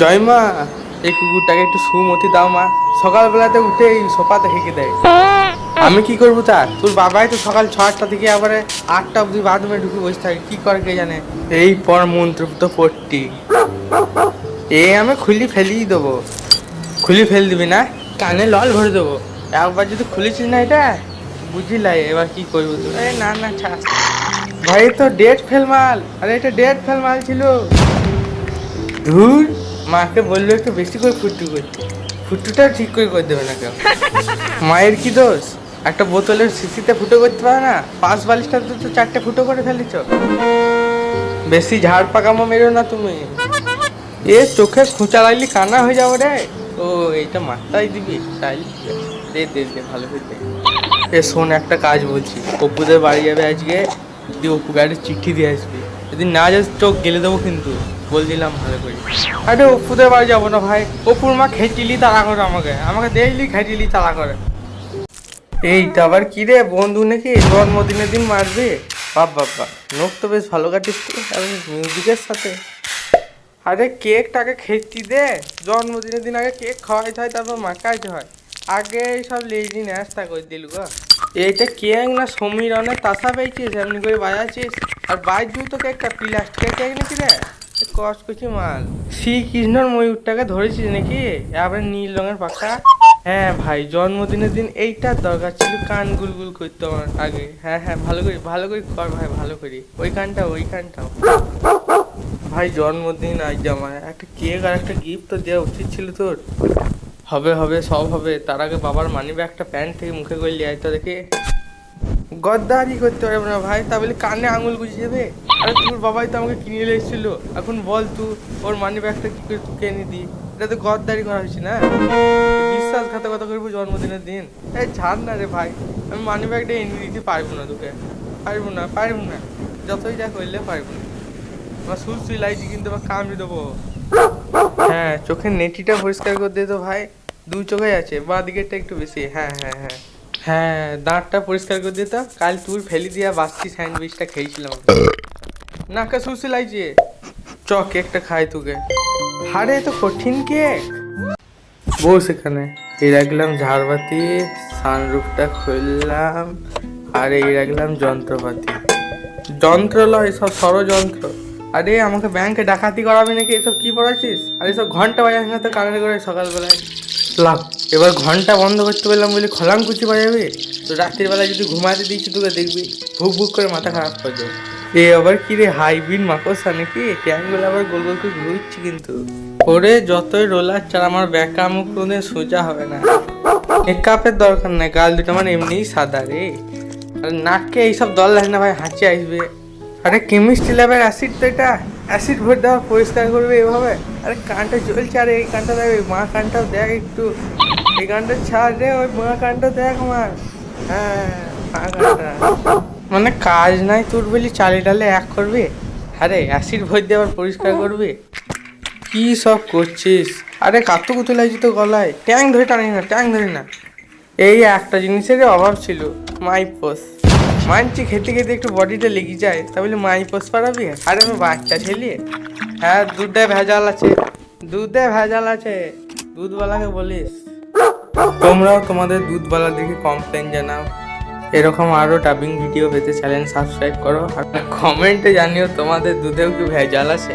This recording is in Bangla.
জয় মা। এই কুকুরটাকে একটু সুমতি দাও মা। সকালবেলাতে উঠে এই সোফাতে হেঁকে দেয়। আমি কি করব তার? তোর বাবাই তো সকাল ছটা থেকে আবার আটটা অবধি বাথরুমে ঢুকে বসে থাকে। কি করে কে জানে? এই পর মন্ত্র তো পড়টি এ আমি খুলি ফেলিয়ে দেবো। খুলি ফেল দিবি না? কানে লল ভরে দেবো। একবার যদি খুলেছিস না এটা? বুঝিলাই এবার কি করব তুই? না না, ছাড়। ভাই তো ডেট ফেল মাল আরে, এটা ডেট ফেল মাল ছিল। ধুর। মাকে বলল একটু বেশি করে ফুটু করতে। ফুটুটা ঠিক করে করে দেবে না কেউ। মায়ের কি দোষ? একটা বোতলের শিশিতে ফুটো করতে পারে না? পাঁচ বালিশটা তো তো চারটে ফুটো করে ফেলেছ। বেশি ঝাড় পাকামো মেরো না তুমি। এ চোখে খোঁচা লাগলি কানা হয়ে যাব রে। ও, এইটা মাথায় দিবি? তাই দে দে দে, ভালো করে দে। এ, শোন একটা কাজ বলছি। অপুদের বাড়ি যাবে আজকে। দিয়ে অপুকে একটা চিঠি দিয়ে আসবি। যদি না যাস চোখ গেলে দেবো কিন্তু। বল দিলাম, ভালো করে। আরে অপুদের বাড়ি যাব না ভাই। অপুর মা খেটিলি, তাড়া করে আমাকে। আমাকে দেখলি, খেটিলি, তাড়া করে। এইটা আবার কি রে, বন্ধু নাকি? জন্মদিনের দিন মারবে? বাপ বাবা নোখ তো বেশ ভালো কাটিস মিউজিকের সাথে। আরে, কেকটাকে খেতে দে। জন্মদিনের দিন আগে কেক খাওয়াইতে হয়, তারপর মাখাইতে হয়। আগে সব লেজি নাস্তা করে দিল গো। এইটা কেক না সমীরনে তাসা পেয়েছিস, এমনি করে বাজাচ্ছিস। আর বাইর জুই তো কেকটা প্লাস্টিকের কেক নাকি রে? করছি মাল। শ্রীকৃষ্ণর ময়ূরটাকে ধরেছিস নাকি? এবারে নীল রঙের পাখা। হ্যাঁ ভাই, জন্মদিনের দিন এইটার দরকার ছিল, কান গুলগুল করতে আমার আগে। হ্যাঁ হ্যাঁ ভালো করি, ভালো করে কর ভাই, ভালো করি। ওই কানটা ওই কানটাও। ভাই, জন্মদিন আজ আমার। একটা কেক আর একটা গিফট তো দেওয়া উচিত ছিল তোর। হবে হবে, সব হবে। তার আগে বাবার মানি একটা প্যান্ট থেকে মুখে করলি আয় তো দেখে। গদ্দারি করতে পারব না ভাই। তা বলে কানে আঙুল গুছিয়ে যাবে আরে তোর বাবাই তো আমাকে কিনে নিয়ে এসেছিল। এখন বল তুই ওর মানি ব্যাগটা কি করে তুই এনে দি এটা তো গদ্দারি করা হয়েছে না? বিশ্বাসঘাতকতা করব জন্মদিনের দিন। এই ছাড় না রে ভাই। আমি মানি ব্যাগটা এনে দিতে পারব না তোকে। পারব না পারব না। যতই যা করলে পারব না। আমার সুর সুই লাইছি কিন্তু আবার কামড়ে দেবো। হ্যাঁ চোখের নেটিটা পরিষ্কার করে দে তো ভাই। দু চোখে আছে, বাঁ দিকেরটা একটু বেশি। হ্যাঁ হ্যাঁ হ্যাঁ। হ্যাঁ দাঁতটা পরিষ্কার করে দিত কাল তুই ফেলি দিয়া বাসি স্যান্ডউইচটা খেয়েছিলাম নাকা সুসি লাগছে। চ, কেকটা খাই তোকে। হারে তো কঠিন কেক। বস এখানে। এই রাখলাম ঝাড়বাতি, সানরুফটা খুললাম, আর এই রাখলাম যন্ত্রপাতি। যন্ত্র লয় সব ষড়যন্ত্র। আরে, আমাকে ব্যাংকে ডাকাতি করাবি নাকি? এসব কি পড়াচ্ছিস? আর এসব ঘণ্টা বাজাস না তো কানে করে সকালবেলায়। লাভ এবার ঘণ্টা বন্ধ করতে পারলাম বলে খলাম কুচি বাজাবে? তো রাত্রির বেলায় যদি ঘুমাতে দিচ্ছি তোকে দেখবি, ভুক ভুক করে মাথা খারাপ করে এ আবার কি রে হাইব্রিড মাকড়সা নাকি? ট্যাঙ্গুলো আবার গোল গোল করে ঘুরছি কিন্তু। ওরে, যতই রোলার চার আমার ব্যাকা মুখ কোনোদিন সোজা হবে না। এক মেকআপের দরকার নাই, গাল দুটো আমার এমনিই সাদা রে। আর, নাককে এইসব দল লাগে না ভাই, হাঁচি আসবে। আরে কেমিস্ট্রি ল্যাবের অ্যাসিড তো এটা অ্যাসিড ভরে দেওয়া পরিষ্কার করবে এভাবে। আরে, কানটা জ্বলছে, আরে, এই কানটা দেখ মা কানটাও দেখ একটু। ছাড় ওই আমার। হ্যাঁ মানে কাজ নাই তোর বলি, চালে ডালে এক করবে, আরে অ্যাসিড ভরে দিয়ে আবার পরিষ্কার করবে। কি সব করছিস? আরে কাতু কুতু লাগছে তো গলায়। ট্যাং ধরে টানি না, ট্যাং ধরে না। এই একটা জিনিসের অভাব ছিল, মাইপোস। মানছি খেতে খেতে একটু বডিটা লেগে যায়, তা বলে মাইপোস পারাবি আরে আমি বাচ্চা ছেলে। হ্যাঁ দুধে ভেজাল আছে, দুধে ভেজাল আছে, দুধওয়ালাকে বলিস। তোমরাও তোমাদের দুধওয়ালা দেখে কমপ্লেন জানাও। এরকম আরও টাবিং ভিডিও পেতে চ্যানেল সাবস্ক্রাইব করো। আর কমেন্টে জানিও তোমাদের দুধেও কি ভেজাল আছে?